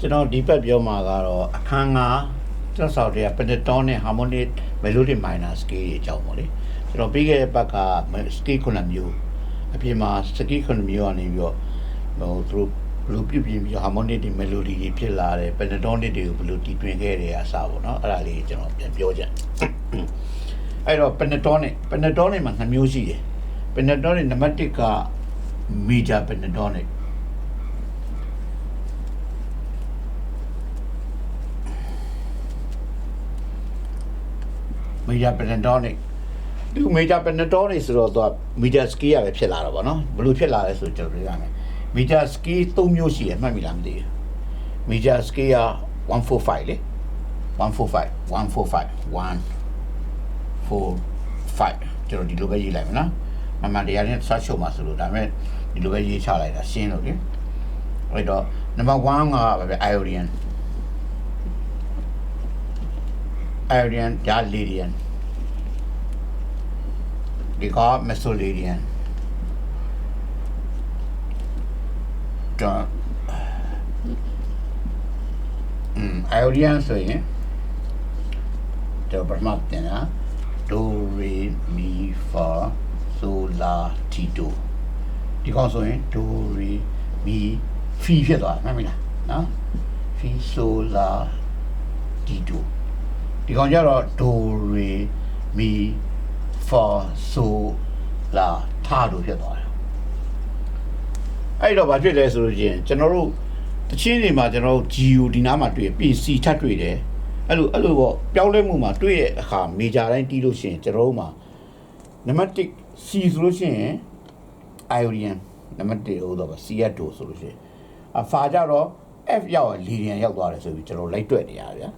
ကျွန်တော်ဒီဘက်ပြောမှာကတော့အခန်းငါကျွန်တော်ဆောက်တဲ့ pentatonic harmonic melodic minor scale တွေအကြောင်းပေါ့လေကျွန်တော်ပြီးခဲ့တဲ့ဘက်က scale ခုနှစ်မျိုးအပြင်မှာ scale ခုနှစ်မျိုးကနေပြီးတော့ဟိုသူတို့ဘယ်လိုပြုပြင်ပြီးတော့ harmonic တွေ melody တွေဖြစ်လာတယ် pentatonic တွေကိုဘယ်လိုတည်တွင်ခဲ့တယ်အစားပေါ့နော်အဲ့ဒါလေးကျွန်တော်ပြန်ပြောချင်အဲ့တော့ pentatonic pentatonic မှာနှစ်မျိုးရှိတယ် pentatonic နံပါတ်1က major pentatonic major pentatonic ဒီ major pentatonic ဆိုတော့သူက major scale ရပဲဖြစ်လာတော့ဗောနော်ဘယ်လိုဖြစ်လာလဲဆိုကျွန်တော်ပြောရမယ် major scale ၃မျိုးရှိရမှတ်မိလားမသိဘူး major scale က145လေ145 145 1 4 5ကျွန်တော်ဒီလိုပဲရေးလိုက်မယ်နော်မမှန်တရားနဲ့ဆက်ရှုံမှာဆိုလို့ဒါပေမဲ့ဒီလိုပဲရေးချလိုက်တာရှင်းလို့လေအဲ့တော့ number 1ကပဲ iodian iodian ဒါ lydian ဒီက mesoladian ဒါอืม iodian ဆိုရင်တော့ပထမတင်တာ do re mi fa sol la ti do ဒီကောင်ဆိုရင် do re mi fi ဖြစ်သွားတယ်မှတ်မိလားနော် fi sol la ti do ဒီကောင်ကျတော့ do re mi fa sol la ta do ဖြစ်သွားတယ်အဲ့တော့ဘာဖြစ်လဲဆိုလို့ချင်းကျွန်တော်တို့တချင်းတွေမှာကျွန်တော်တို့ GO ဒီနားမှာတွေ့ပြီး C ထပ်တွေ့တယ်အဲ့လိုအဲ့လိုပေါ့ပြောင်းလဲမှုမှာတွေ့တဲ့အခါ major တိုင်းတီးလို့ရှိရင်ကျွန်တော်တို့မှာနံပါတ်1 C ဆိုလို့ရှိရင် iodian နံပါတ်1ဟုတ်တော့ပါ C ရတိုဆိုလို့ရှိရင်အဖာကြတော့ F ရောက်ရင် lydian ရောက်သွားတယ်ဆိုပြီးကျွန်တော်လိုက်တွက်နေရတယ်ဗျာ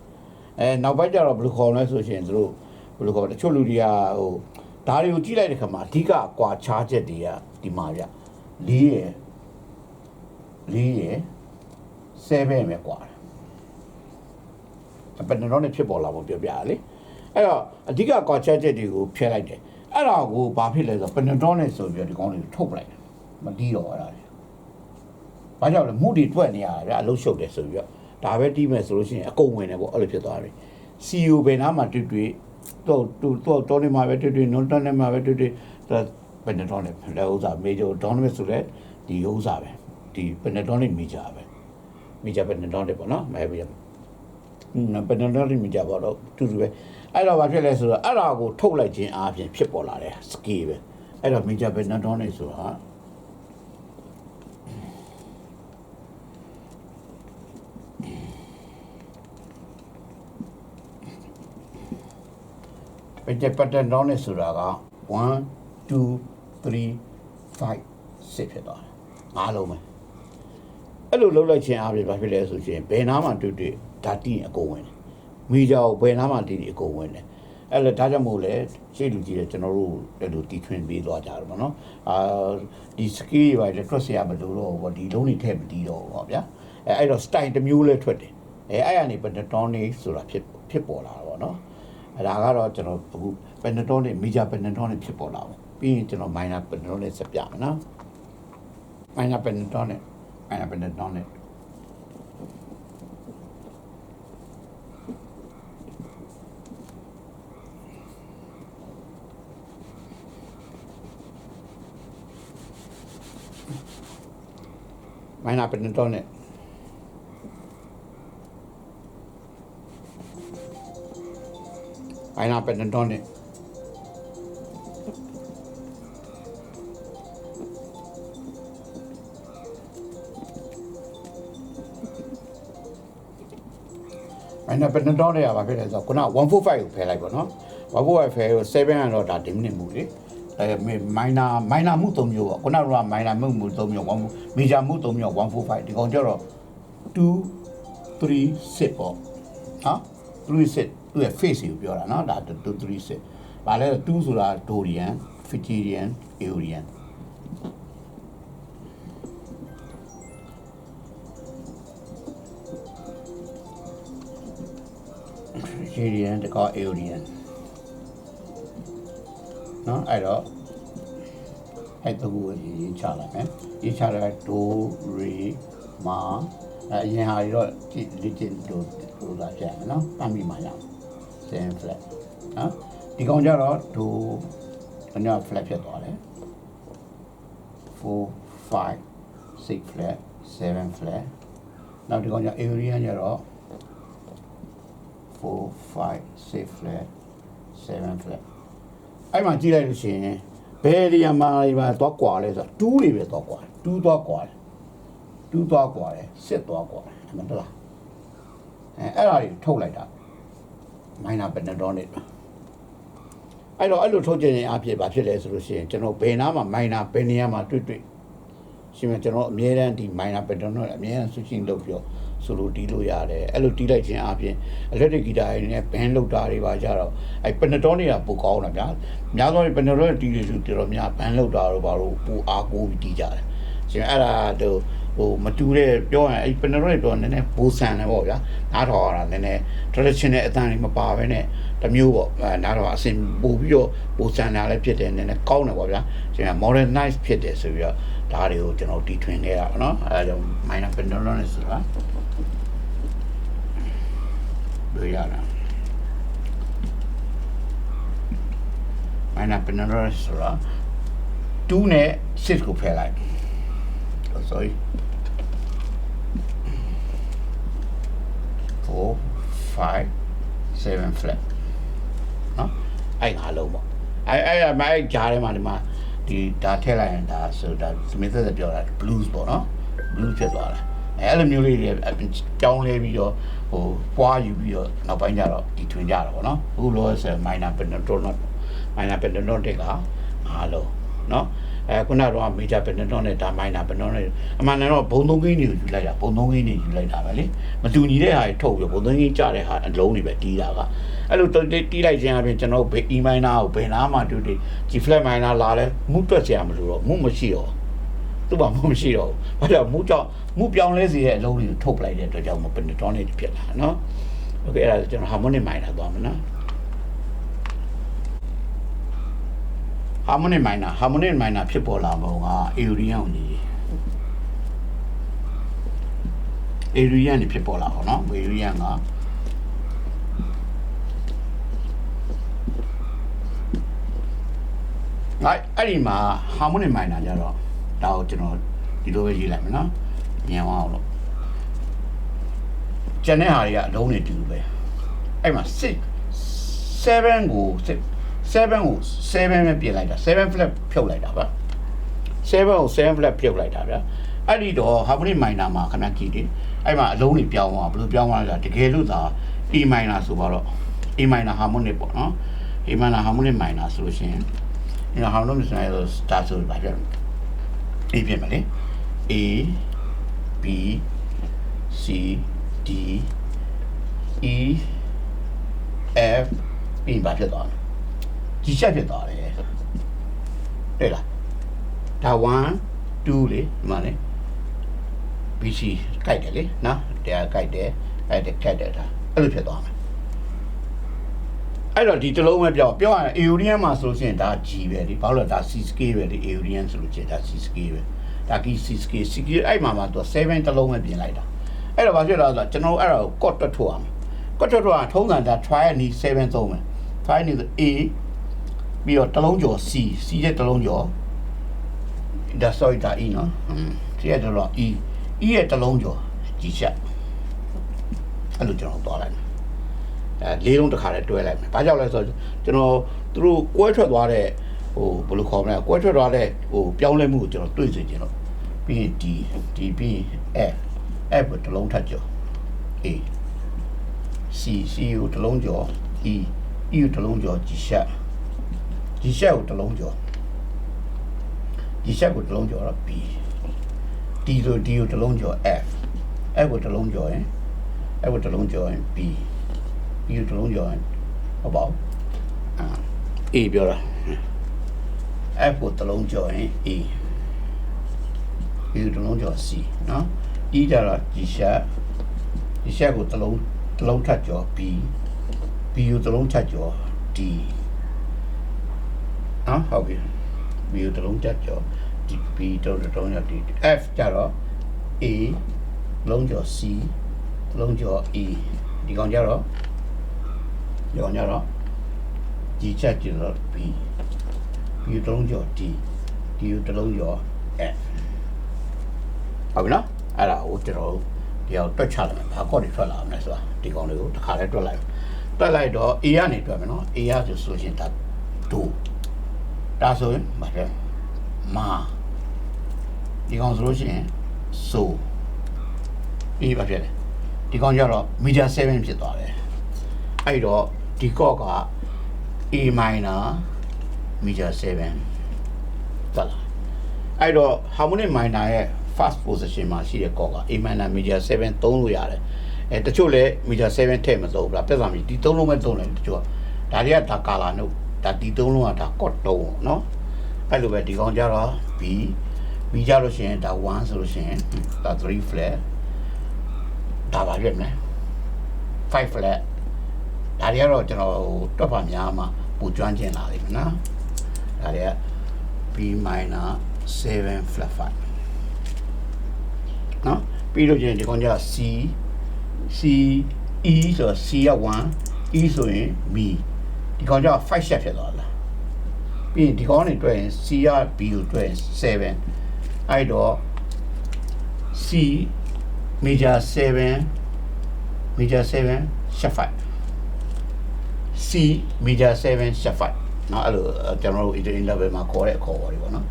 အဲနောက်ပိုင်းကျတော့ဘယ်လိုခေါ်လဲဆိုရှင်သူတို့ဘယ်လိုခေါ်လဲတချို့လူတွေကဟို ဒါတွေကိုကြည့်လိုက်တဲ့ခါမှာအဓိကကွာခြားချက်တွေကဒီမှာဗျ၄ရယ်၄ရယ်7ပဲကွာတယ်ဘယ်တော့နဲ့ဖြစ်ပေါ်လာဖို့ပြောပြရလေအဲ့တော့အဓိကကွာချက်ချက်တွေကိုဖျက်လိုက်တယ်အဲ့ဒါကိုဘာဖြစ်လဲဆိုတော့ပနဒေါနဲ့ဆိုပြီးတော့ဒီကောင်းလေးကိုထုတ်ပလိုက်တယ်မတီးတော့အဲ့ဒါတွေဘာကြောင့်လဲမှုတွေတွက်နေရတာဗျအလုံးရှုပ်တယ်ဆိုပြီးတော့ဒါပဲတီးမယ်ဆိုလို့ရှိရင်အကုန်ဝင်တယ်ပေါ့အဲ့လိုဖြစ်သွားပြီ CEO ဘယ်နာမှာတွေ့တွေ့ တော့တူတော့တော်နေမှာပဲတွေ့တွေ့နွန်တန်နေမှာပဲတွေ့တွေ့ဒါပနဒေါနဲ့လည်းဥစားမေဂျိုဒေါနမစ်ဆိုလဲဒီဥစားပဲဒီပနဒေါနဲ့မေဂျာပဲမေဂျာပနဒေါနဲ့ပေါ့နော်မဲပြီးနံပါတ်တော်လေးမြကြပါတော့တူတူပဲအဲ့တော့ဘာဖြစ်လဲဆိုတော့အဲ့ဒါကိုထုတ်လိုက်ခြင်းအားဖြင့်ဖြစ်ပေါ်လာတဲ့ skill ပဲအဲ့တော့ major pentatonic ဆိုတာ ပကြပတ်တန်တောင်းနေဆိုတာက1 2 3 5 6ဖြစ်သွားတယ်အားလုံးပဲအဲ့လိုလုပ်လိုက်ခြင်းအားဖြင့်ဘာဖြစ်လဲဆိုရင်ဘယ်နားမှာတွေ့တွေ့ဒါတီးရင်အကုန်ဝင်တယ်မိကြောဘယ်နားမှာတီးရင်အကုန်ဝင်တယ်အဲ့လေဒါကြောင့်မို့လဲရှေ့လူကြီးတွေကျွန်တော်တို့အဲ့လိုတီထွင်ပေးသွားကြတယ်ပေါ့နော်အာဒီ skill တွေပါလေထွက်เสียမလို့တော့ဘောဒီလုံးတွေထည့်မတီးတော့ဘူးပေါ့ဗျာအဲအဲ့တော့ style တစ်မျိုးလဲထွက်တယ်အဲအဲ့ရနေ pentatonic ဆိုတာဖြစ်ဖြစ်ပေါ်လာတာပေါ့နော် အဲ့ဒါကတော့ကျွန်တော်အခု pentatonic major pentatonic ဖြစ်ပေါ်လာပါပြီးရင်ကျွန်တော် minor pentatonic ဆက်ပြမယ်နော် minor pentatonic minor pentatonic မိုင်းနာပန်တော့နဲ့ မိုင်းနာပန်တော့နဲ့မိုင်းနာပန်တော့နဲ့ရပါဖြစ်တယ်ဆိုတော့ခုန145ကိုဖယ်လိုက်ပါနော်145ဖယ်ကို7ကတော့ဒါဒီမိနစ်မူလေအဲမိုင်းနာမိုင်းနာမှု၃မျိုးပေါ့ခုနကမိုင်းနာမှုမှု၃မျိုး1မေဂျာမှု၃မျိုး145ဒီကောင်ကျတော့2 3 6ပေါ့နော်3 6 သူရဲ့ face ကိုပြောတာနော်ဒါ2 3 6ဗာလဲ2ဆိုတာ Dorian Fijian Aeolian ဂျီရီယန်တကောအေယိုရီယန်နော်အဲ့တော့အဲ့တကူကိုရေးချလိုက်မယ်ရေးချလိုက်ဒိုရီမာအဲအရင်ဟာတွေတော့ကြည့်လေ့ကျင့်တို့ဟိုလာပြရမယ်နော်ပတ်မိမှရအောင် 7 flat နော်ဒီကောင်ကြတော့ဒိုဘယ်နှ flat ဖြစ်သွားလဲ4 5 6 flat 7 flat နောက်ဒီကောင်ကြ area ကြတော့4 5 6 flat 7 flat အဲ့မှာကြည့်လိုက်လို့ရှိရင်ဘယ်နေရာမှာဒီမှာတော့ကွာလဲဆိုတော့2တွေပဲတော့ကွာ2တော့ကွာတယ်2တော့ကွာတယ်စစ်တော့ကွာတယ်အမှန်တလားအဲအဲ့ဒါတွေထုတ်လိုက်တာ minor pentatonic အဲ့တော့အဲ့လိုထုတ်ခြင်းရင်အဖြစ်ဘာဖြစ်လဲဆိုလို့ရှိရင်ကျွန်တော်ဘယ်နာမှာ minor ဘယ်နေရာမှာတွေ့တွေ့ရှင်မကျွန်တော်အမြဲတမ်းဒီ minor pentatonic အမြဲတမ်း switching လုပ်ပြီးတော့ဆိုလိုတီးလို့ရတယ်အဲ့လိုတီးလိုက်ခြင်းအပြင် electric guitar တွေနဲ့ band လောက်တာတွေပါကြတော့အဲ့ pentatonic ကပိုကောင်းတာဗျာများသောအားဖြင့် pentatonic တီးလို့ဆိုတော်တော်များ band လောက်တာတော့ဘာလို့ပိုအားကိုးပြီးတီးကြတယ်ရှင်အဲ့ဒါတော့ ဟိုမတူတဲ့ပြောရင်အဲ့ pentatonic ပြောနည်းနည်းပိုဆန်တယ်ပေါ့ဗျာနားထောင်ရတာနည်းနည်း traditional အတန်တွေမပါဘဲနဲ့တစ်မျိုးပေါ့အဲနားထောင်အဆင်ပို့ပြီးတော့ပိုဆန်တာလည်းဖြစ်တယ်နည်းနည်းကောင်းတယ်ပေါ့ဗျာရှင်က modernize ဖြစ်တယ်ဆိုပြီးတော့ဒါတွေကိုကျွန်တော်တီထွင်ခဲ့တာပေါ့နော်အဲဒါကြောင့် minor pentatonic ဆိုတာလို့ရတာ minor pentatonic ဆိုတာ2နဲ့6ကိုဖယ်လိုက် Oh, sorry 4 5 7 flat နော်အဲ့ငါလုံးပေါ့အဲ့အဲ့အဲ့မိုက်ကြားထဲမှာဒီမှာဒီဒါထည့်လိုက်ရင်ဒါဆိုဒါသမင်းသက်သက်ပြောတာ blues ပေါ့နော် blues ဖြစ်သွားတာအဲ့လိုမျိုးလေးတွေကြောင်းလဲပြီးတော့ဟိုပွားယူပြီးတော့နောက်ပိုင်းကျတော့ဒီထွင်ကြတာပေါ့နော်အခုလောဆယ် minor pentatonic minor pentatonic ကအားလုံးနော် အဲခုနကတော့မေဂျာဘယ်နှတော့နဲ့ဒါမိုင်းတာဘယ်နှတော့နဲ့အမှန်တန်တော့ဘုံသုံးကင်းတွေကိုယူလိုက်တာဘုံသုံးကင်းတွေယူလိုက်တာပဲလေမတူညီတဲ့ဟာတွေထုတ်ပြီးဘုံသုံးကင်းကြတဲ့ဟာအလုံးတွေပဲတီးတာကအဲ့လိုတီးလိုက်ခြင်းအပြင်ကျွန်တော်တို့ဘယ် E minor ကိုဘယ်နားမှတူတူ G flat minor လာလဲမူးတွက်စရာမလိုတော့မူးမရှိတော့သူ့ဘာမှမရှိတော့ဘူး။ဘာကြောင့်မူးကြောင့်မူးပြောင်းလဲစေတဲ့အလုံးတွေကိုထုတ်ပလိုက်တဲ့အတွက်ကြောင့်မပင်တော့နေဖြစ်လာနော်။ Okay အဲ့ဒါကျွန်တော် harmonic minor သွားမယ်နော်။ harmonic minor harmonic minor ဖြစ်ပေါ်လာပုံက aeolian ကိုညီ aeolian နေဖြစ်ပေါ်လာအောင်နော် aeolian ကငါအဲ့ဒီမှာ harmonic minor ကြတော့ဒါကိုကျွန်တော်ဒီလိုပဲရေးလိုက်မယ်နော်ညံအောင်လို့ကျန်တဲ့ဟာတွေကအလုံးတွေတူပဲအဲ့မှာ6 7ကို6 7ကို7ပဲပြင်လိုက်တာ7 flat ဖြုတ်လိုက်တာဗျ7ကို7 flat ဖြုတ်လိုက်တာဗျအဲ့ဒီတော့ harmonic minor မှာခဏကြည့်တယ်အဲ့မှာအလုံးတွေပြောင်းသွားဘယ်လိုပြောင်းသွားလဲဆိုတော့တကယ်လို့သာ E minor ဆိုတော့ E minor harmonic ပေါ့နော် E minor harmonic minor ဆိုလို့ရှိရင်ဒီ harmonic minor ဆို star ဆိုပါပြအေးပြင်မလဲ A B C D E F ပြီးပါဖြစ်သွားတယ် ဒီချက်ဖြစ်သွားတယ်တွေ့လားဒါ1 2လေဒီမှာလေ BC ကြိုက်တယ်လေနော်တရားကြိုက်တယ်အဲ့ဒါကြိုက်တယ်ဒါအဲ့လိုဖြစ်သွားမယ်အဲ့တော့ဒီတစ်လုံးပဲပြောပြောရရင် Aeolian မှာဆိုလို့ရှိရင်ဒါ G ပဲလေဘာလို့လဲဒါ C scale ပဲလေ Aeolian ဆိုလို့ရှိရင်ဒါ C scale ပဲဒါကီ C scale C scale အဲ့မှာမှာသူ7တစ်လုံးပဲပြင်လိုက်တာအဲ့တော့ဘာဖြစ်လာလဲဆိုတော့ကျွန်တော်အဲ့ဒါကို code တွက်ထုတ်အောင် code တွက်ထုတ်အောင်ထုံးစံဒါ try နီး7သုံးမယ် try နီးဆို A ပြီးတော့တစ်လုံးကျော် C C ရဲ့တစ်လုံးကျော်ဒါ sorry ဒါ E နော် C ရဲ့တစ်လုံး E E ရဲ့တစ်လုံးကျော်ကြီးချက်အဲ့လိုကျွန်တော်သွားလိုက်အဲလေးလုံးတစ်ခါတည်းတွဲလိုက်မယ်။ဘာကြောင့်လဲဆိုတော့ကျွန်တော်သူတို့ကွဲထွက်သွားတဲ့ဟိုဘယ်လိုခေါ်မလဲကွဲထွက်သွားတဲ့ဟိုပြောင်းလဲမှုကိုကျွန်တော်တွေ့စေချင်တော့ပြီးရင် D D ပြီးရင် F F ကိုတစ်လုံးထပ်ကျော် A C C ကိုတစ်လုံးကျော် E E ကိုတစ်လုံးကျော် G ရှက် G ရှက်ကိုတစ်လုံးကျော် G ရှက်ကိုတစ်လုံးကျော်တော့ B D ဆို D ကိုတစ်လုံးကျော် F F ကိုတစ်လုံးကျော်ရင် F ကိုတစ်လုံးကျော်ရင် B B ကိုတစ်လုံးကျော်ရင်ဟုတ်ပါဘူးအာ A ပြောတာ F ကိုတစ်လုံးကျော်ရင် A B ကိုတစ်လုံးကျော် C နော် E ကြတော့ G ရှက် G ရှက်ကိုတစ်လုံးတစ်လုံးထပ်ကျော် B B ကိုတစ်လုံးထပ်ကျော် D နော်ဟုတ်ပြီ B ကိုတစ်လုံးထပ်ကျော် D B တော့တစ်လုံးကျော် D F ကြတော့ A B တစ်လုံးကျော် C တစ်လုံးကျော် E ဒီကောင်ကြတော့ဒီကောင်ကြတော့ G ချက်ကျတော့ B B တစ်လုံးကျော် D D တစ်လုံးကျော် F ဟုတ်ပြီနော်အဲ့ဒါကိုကျွန်တော်တို့ဒီအောင်တွက်ချလိုက်မယ်ဘာကော့တွေထွက်လာမလဲဆိုတာဒီကောင်လေးကိုတစ်ခါလဲတွက်လိုက်တွက်လိုက်တော့ A ကနေတွက်မယ်နော် A ရဆိုဆိုရှင်ဒါ2 ဒါဆိုရင်မလဲမာဒီကောင်ဆိုလို့ရှိရင်ဆိုပြီးပါဖြစ်တယ်ဒီကောင်ကျတော့ meter 7ဖြစ်သွားတယ်အဲ့တော့ဒီကော့က A minor meter 7တက်လာအဲ့တော့ harmonic minor ရဲ့ first position မှာရှိတဲ့ကော့က A minor meter 7သုံးလို့ရတယ်အဲတချို့လည်း meter 7ထည့်မသုံးဘူးလားပြဿနာမရှိဒီသုံးလုံးပဲသုံးတယ်တချို့ကဒါတွေကဒါကာလာနှုတ် ဒါဒီသုံးလုံးကဒါ cot သုံးပေါ့နော်အဲ့လိုပဲဒီကောင်ကြတော့ b b ကြလို့ရှိရင်ဒါ1ဆိုလို့ရှိရင်ဒါ3 flat ဒါပါပြည့်မယ်5 flat ဒါတွေကတော့ကျွန်တော်တွက်ပါများမှပူကျွမ်းကျင်လာလိမ့်မယ်နော်ဒါတွေက b minor 7 flat 5နော်ပြီးလို့ရှိရင်ဒီကောင်ကြ c c e ဆိုတော့ c က1 e ဆိုရင် b ဒီကောင်ကျ5 set ဖြစ်သွားလားပြီးရင်ဒီကောင်နေတွေ့ရင် C က B ကိုတွေ့ရင်7အဲ့တော့ C major 7 major 7 shut 5 C major 7 shut 5เนาะအဲ့လိုကျွန်တော်တို့ engineering level မှာခေါ်တဲ့အခေါ်အဝေါ်တွေပေါ့နော်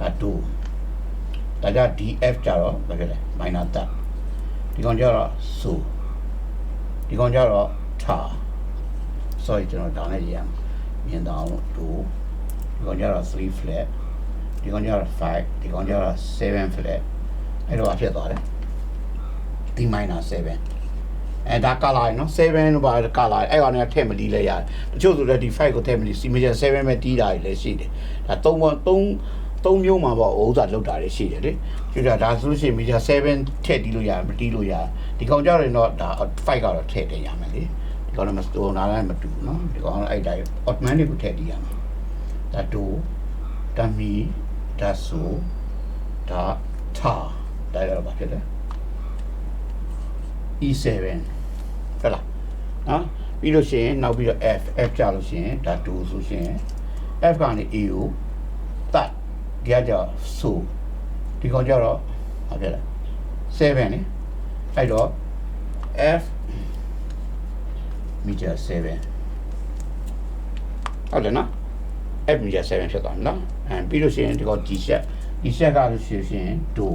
ဒါ2ဒါကြ DF ကြတော့ဘာဖြစ်လဲ minor တက်ဒီကောင်ကြတော့ so ဒီကောင်ကြတော့ ta sorry ကျွန်တော်ဒါနဲ့ရေးရမှာမြင်တော့2ဒီကောင်ကြတော့3 flat ဒီကောင်ကြတော့5ဒီကောင်ကြတော့7 flat အဲ့တော့အဖြစ်သွားတယ် D minor 7အဲဒါကလာရနော်7လို့ပါကလာအဲ့ကောင်ကထည့်မတီးလဲရတယ်တချို့ဆိုလည်းဒီ5ကိုထည့်မတီး C major 7ပဲတီးတာလည်းရှိတယ်ဒါ3ဘ3 3မျိုးမှာပေါ့ဥစ္စာလောက်တာတွေရှိတယ်လေကျတော့ဒါဆိုလို့ရှိရင် major 7ထည့်တီးလို့ရတယ်မတီးလို့ရတယ်ဒီကောင်ကြတော့တော့ဒါ5ကတော့ထည့်တယ်ရမယ်လေ ဒီကောင်ကမစတိုနာလည်းမတူဘူးနော်ဒီကောင်အဲ့တိုင်း Ottoman တွေကိုထည့်တီးရမယ်ဒါတို့ဒါမီဒါဆိုဒါတာဒါရပါဖြစ်တယ် E7 ဟုတ်လားနော်ပြီးလို့ရှိရင်နောက်ပြီးတော့ F F ကြလို့ရှိရင်ဒါ2ဆိုရှင် F ကနေ A ကိုတတ်ဒီကကြဆိုဒီကောင်ကြတော့ဘာဖြစ်လဲ7လေအဲ့တော့ F meter 7ဟုတ်တယ်နော် F meter 7ဖြစ်သွားပြီနော်အဲပြီးလို့ရှိရင်ဒီကောင် G set G set ကလို့ရှိရင်ဒို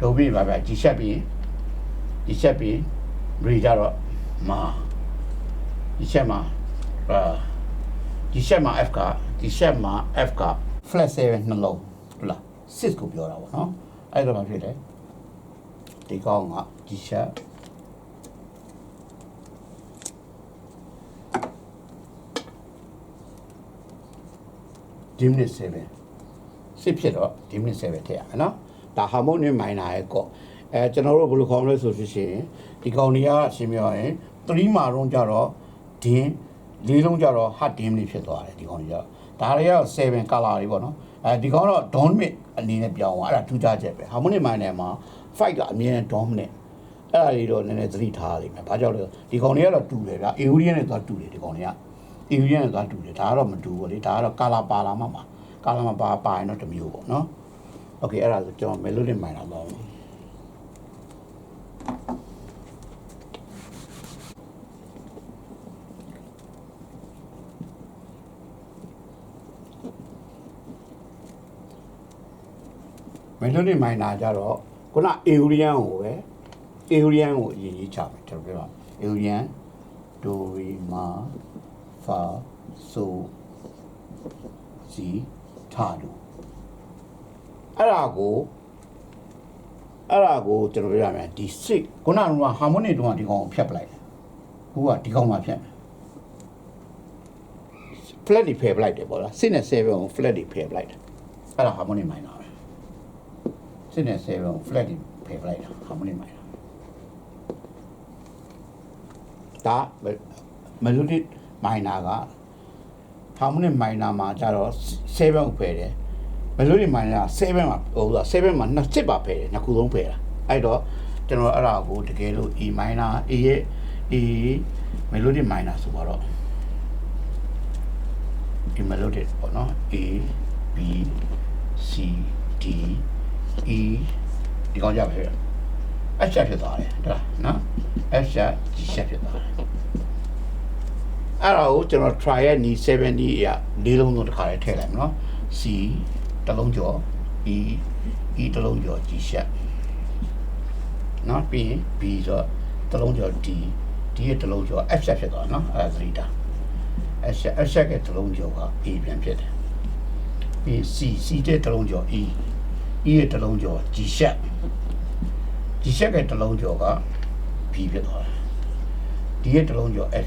ဒိုပြီးပါဗျ G set ပြီးဒီချက်ပြီးရေကြတော့မာဒီချက်မှာအာဒီချက်မှာ F ကဒီချက်မှာ F က flat 7နှလုံးဟုတ်လား6ကိုပြောတာပေါ့နော်အဲ့တော့မဖြစ်လေဒီကောင်းကဒီချက် ဒီမိနစ်7စစ်ဖြစ်တော့ဒီမိနစ်7ထည့်ရမယ်နော်ဒါ harmonic minor ရဲ့ကော့အဲကျွန်တော်တို့ဘယ်လိုခေါ်မလဲဆိုရှင်ဒီကောင်တွေကအရှင်းပြောရင်3မှာတော့ကြတော့ဒင်းလေးလုံးကြတော့ hard dim လေးဖြစ်သွားတယ်ဒီကောင်တွေကြတော့ဒါတွေက7 color တွေပေါ့နော်အဲဒီကောင်တော့ dominant အနေနဲ့ပြောင်းသွားအဲ့ဒါထူးခြားချက်ပဲ harmonic minor မှာ fight ကအမြဲ dominant အဲ့ဒါတွေတော့နည်းနည်းသတိထားရလိမ့်မယ်။ဘာကြောင့်လဲဒီကောင်တွေကတော့တူတယ်ဗျာ။ Aurian နဲ့သွားတူတယ်ဒီကောင်တွေက။ Aurian နဲ့သွားတူတယ်ဒါကတော့မတူဘူးလေ။ဒါကတော့ color ပါလာမှမှာ color မှာပါပါရင်တော့တစ်မျိုးပေါ့နော်။ Okay အဲ့ဒါဆိုကျွန်တော် melodic minor လောက်မယ်။ melodic minor ကြတော့ခုန Aurian ကိုပဲ Aurian ကိုအရင်ကြီးချမယ်ကျွန်တော်ပြောပါ Aurian do re ma fa so si ta do အဲ့ဒါကိုအဲ့ဒါကိုကျွန်တော်ပြောရမယ်ဒီ6ခုနက harmonic တုန်းကဒီကောင်ကိုဖြတ်ပလိုက်တယ်ခုကဒီကောင်မှဖြတ်မယ် flat တွေဖယ်ပလိုက်တယ်ပေါ့လား6နဲ့7ကို flat တွေဖယ်ပလိုက်တယ်အဲ့ဒါ harmonic minor ပဲ6နဲ့7ကို flat တွေဖယ်ပလိုက်တာ harmonic minor ဒါ melodic minor က harmonic minor မှာကျတော့7ကိုဖယ်တယ် melodic minor က7မှာဟိုက7မှာနှစ်စစ်ပါဖယ်တယ်နှစ်ခုလုံးဖယ်တာအဲ့တော့ကျွန်တော်အဲ့ဒါကိုတကယ်လို့ E minor A ရဲ့ A melodic minor ဆိုပါတော့ဒီ melodic ပေါ့နော် A B C D E ဒီကောင်ကြပဲ F sharp ဖြစ်သွားတယ်ဟုတ်လားနော် F sharp G sharp ဖြစ်သွားတယ် အဲ့ဒါကိုကျွန်တော် try ရဲ့နီ70အရာလေးလုံးစုံတစ်ခါလေးထည့်လိုက်မယ်နော် C တစ်လုံးကျော် E E တစ်လုံးကျော် G sharp နော်ပြီးရင် B ဆိုတော့တစ်လုံးကျော် D D ရဲ့တစ်လုံးကျော် F sharp ဖြစ်သွားတယ်နော်အဲ့ဒါသတိတာ F sharp F sharp ရဲ့တစ်လုံးကျော်က A ပြန်ဖြစ်တယ်ပြီး C C တဲ့တစ်လုံးကျော် E E ရဲ့တစ်လုံးကျော် G sharp G sharp ရဲ့တစ်လုံးကျော်က B ဖြစ်သွားတယ်ဒီရဲ့တစ်လုံးကျော် F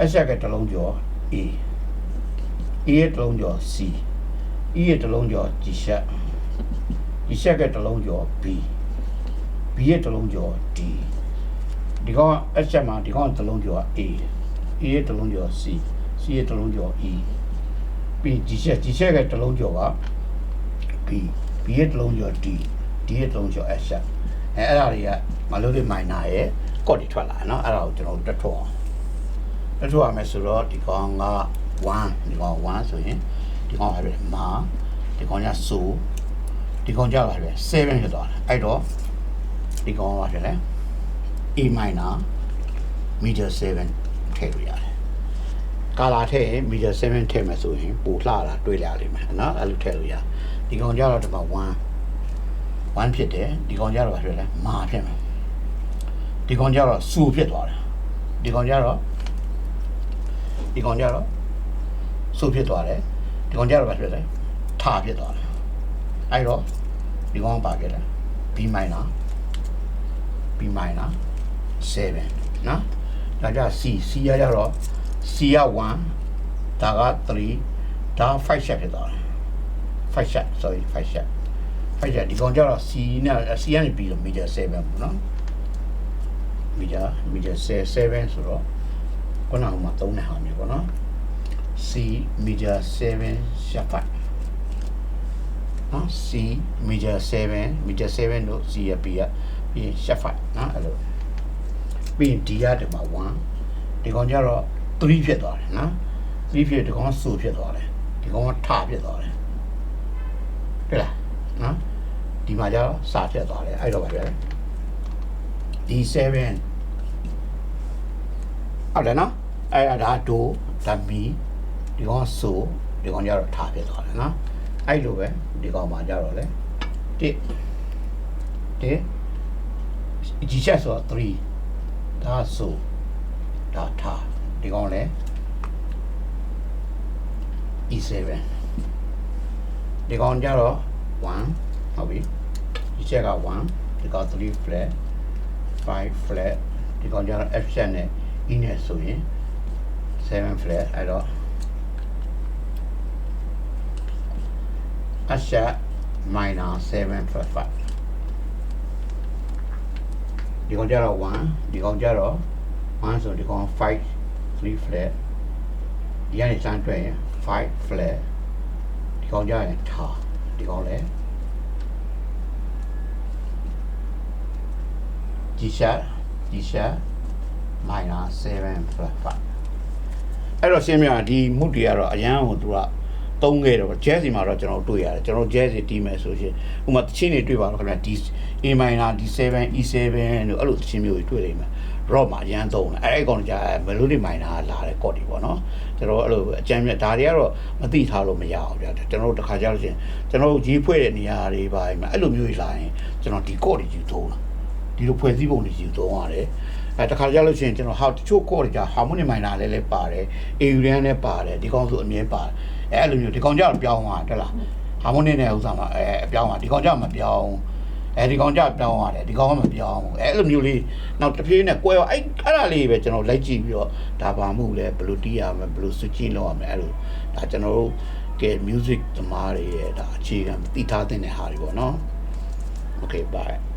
sharp F sharp ရဲ့တစ်လုံးကျော် A E ရဲ့တစ်လုံးကျော် C E ရဲ့တစ်လုံးကျော် G sharp G sharp ရဲ့တစ်လုံးကျော် B B ရဲ့တစ်လုံးကျော် D ဒီကောင် F sharp မှာဒီကောင်တစ်လုံးကျော် A E ရဲ့တစ်လုံးကျော် C C ရဲ့တစ်လုံးကျော် E ပြီး G sharp G sharp ရဲ့တစ်လုံးကျော်က B B ရဲ့တစ်လုံးကျော် D D ရဲ့တစ်လုံးကျော် F sharp အဲအဲ့ဒါတွေကမလို့ဒီမိုင်နာရဲ့ကော့တွေထွက်လာတယ်เนาะအဲ့ဒါကိုကျွန်တော်တို့တက်ထုတ်အောင် နှုတ်ထုတ်ရမယ်ဆိုတော့ဒီကောင်က1ဒီကောင်1ဆိုရင်ဒီကောင်ဟာပဲမာဒီကောင်ကဆိုဒီကောင်ကြပါပဲ7ဖြစ်သွားတယ်အဲ့တော့ဒီကောင်ကဖြစ်လဲ A minor major 7ထည့်လို့ရတယ်ကာလာထည့်ရင် major 7ထည့်မယ်ဆိုရင်ပိုလှတာတွေ့လာလိမ့်မယ်နော်အဲ့လိုထည့်လို့ရဒီကောင်ကြတော့ဒီမှာ1 1ဖြစ်တယ်ဒီကောင်ကြတော့ဖြစ်လဲမာဖြစ်မယ်ဒီကောင်ကြတော့စူဖြစ်သွားတယ်ဒီကောင်ကြတော့ ဒီကောင်ကြတော့စူဖြစ်သွားတယ်ဒီကောင်ကြတော့ဘာဖြစ်လဲထဖြစ်သွားတယ်အဲ့တော့ဒီကောင်ကပါခဲ့တယ် B minor B minor 7နော်ဒါကြ C C ရကြတော့ C ရ1ဒါက3ဒါ5 shot ဖြစ်သွားတယ်5 shot sorry 5 shot ဖိုက်ကြဒီကောင်ကျတော့ C နဲ့ C ကနေပြီးတော့ major 7ပေါ့နော် major major 7ဆိုတော့ ခုနကမှသုံးတဲ့ဟာမျိုးပေါ့နော် C major 7 sharp နော် C major 7 major 7တို့ C ရ B ရပြီးရင် sharp နော်အဲ့လိုပြီးရင် D ရဒီမှာ1ဒီကောင်ကျတော့3ဖြစ်သွားတယ်နော်3ဖြစ်ဒီကောင်ဆိုဖြစ်သွားတယ်ဒီကောင်ကထဖြစ်သွားတယ်တွေ့လားနော်ဒီမှာကျတော့စာဖြစ်သွားတယ်အဲ့တော့ပါပဲ D7 ဟုတ်တယ်နော် အဲ့ဒါဒိုဒါမီဒီကောင်ဆိုဒီကောင်ကျတော့ထားဖြစ်သွားတယ်နော်အဲ့လိုပဲဒီကောင်မှာကျတော့လေတစ်တစ်ဒီချက်ဆိုတော့3ဒါဆိုဒါထားဒီကောင်လေ E7 ဒီကောင်ကျတော့1ဟုတ်ပြီဒီချက်က1ဒီကောင်3 flat 5 flat ဒီကောင်ကျတော့ F sharp နဲ့ E နဲ့ဆိုရင် även fler idag. Asha minus 755. Dikong jarak 1, dikong jarak 1 so dikong 5, 3 flat. Dia ni sang tuan ya, 5 flat. two. jarak yang ta, dikong le. Jisha, 7 plus 5. အဲ့တော့ရှင်းပြဒီမှုတွေကတော့အရန်ကိုသူကသုံးခဲ့တော့ jazz မှာတော့ကျွန်တော်တွေ့ရတယ်ကျွန်တော် jazz တီးမယ်ဆိုရှင်ဥပမာတချင်းတွေတွေ့ပါတော့ခင်ဗျာ D A minor D7 E7 တို့အဲ့လိုတချင်းမျိုးတွေတွေ့လိမ့်မယ် rock မှာအရန်သုံးတယ်အဲ့အဲ့ကောင်ကြာ melody minor လာတဲ့ chord တွေပေါ့နော်ကျွန်တော်အဲ့လိုအကြမ်းမြတ်ဒါတွေကတော့မသိထားလို့မရအောင်ဗျာကျွန်တော်တို့တစ်ခါကြာလို့ရှင်ကျွန်တော်တို့ရေးဖွဲ့တဲ့နေရာတွေပါအဲ့လိုမျိုးကြီးလာရင်ကျွန်တော်ဒီ chord တွေယူသုံးတာဒီလိုဖွဲ့စည်းပုံတွေယူသုံးရတယ် အဲတခါကြာလို့ရှိရင်ကျွန်တော်ဟာတချို့ chord တွေကြာ harmonic minor လည်းလည်းပါတယ် aurian လည်းပါတယ်ဒီကောင်ဆိုအမြဲပါတယ်အဲအဲ့လိုမျိုးဒီကောင်ကြာတော့ပြောင်းသွားတယ်လား harmonic နဲ့ဥစ္စာမှာအဲအပြောင်းသွားဒီကောင်ကြာမပြောင်းအဲဒီကောင်ကြပြောင်းရတယ်ဒီကောင်ကမပြောင်းဘူးအဲအဲ့လိုမျိုးလေးနောက်တစ်ပြေးနဲ့ကွဲသွားအဲ့အဲ့ဒါလေးပဲကျွန်တော်လိုက်ကြည့်ပြီးတော့ဒါပါမှုလဲဘယ်လိုတီးရမလဲဘယ်လို switching လုပ်ရမလဲအဲ့လိုဒါကျွန်တော်တို့ကဲ music သမားတွေရဲ့ဒါအခြေခံသိထားတဲ့ဟာတွေပေါ့နော် okay bye